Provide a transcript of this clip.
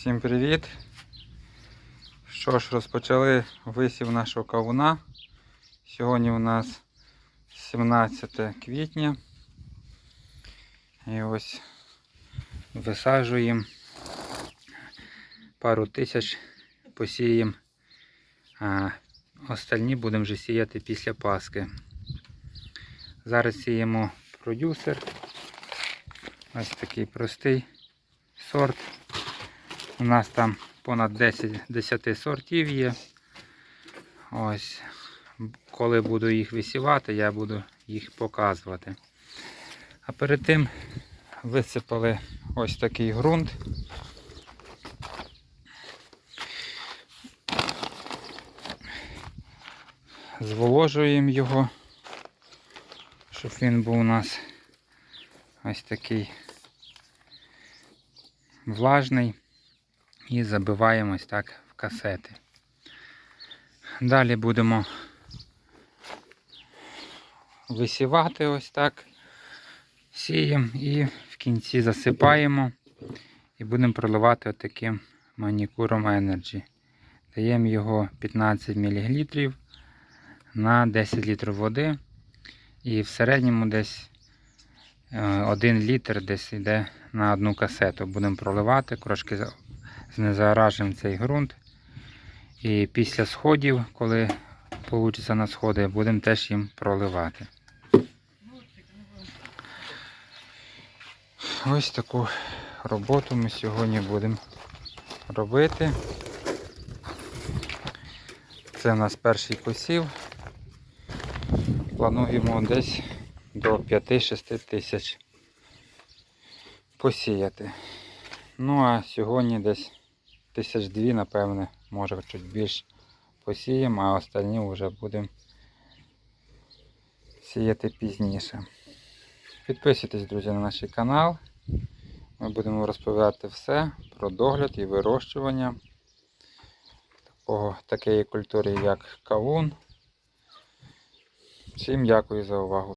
Всім привіт! Що ж, розпочали висів нашого кавуна. Сьогодні у нас 17 квітня. І ось висаджуємо пару тисяч, посіємо, а остальні будемо вже сіяти після Пасхи. Зараз сіємо продюсер. Ось такий простий сорт. У нас там понад 10, 10 сортів є. Ось. Коли буду їх висівати, я буду їх показувати. А перед тим висипали ось такий ґрунт. Зволожуємо його, щоб він був у нас ось такий влажний і забиваємо ось так в касети. Далі будемо висівати ось так, сіємо і в кінці засипаємо і будемо проливати отаким манікуром Energy. Даємо його 15 мл на 10 літрів води. І в середньому десь 1 літр десь йде на одну касету. Будемо проливати, трошки знезаражимо цей ґрунт. І після сходів, коли вийде на сходи, будемо теж їм проливати. Ось таку роботу ми сьогодні будемо робити. Це у нас перший посів. Плануємо десь до 5-6 тисяч посіяти. Ну а сьогодні десь тисяч дві, напевне, може чуть більш посіємо, а останні вже будемо сіяти пізніше. Підписуйтесь, друзі, на наш канал. Ми будемо розповідати все про догляд і вирощування такого, такої культури, як кавун. Всім дякую за увагу.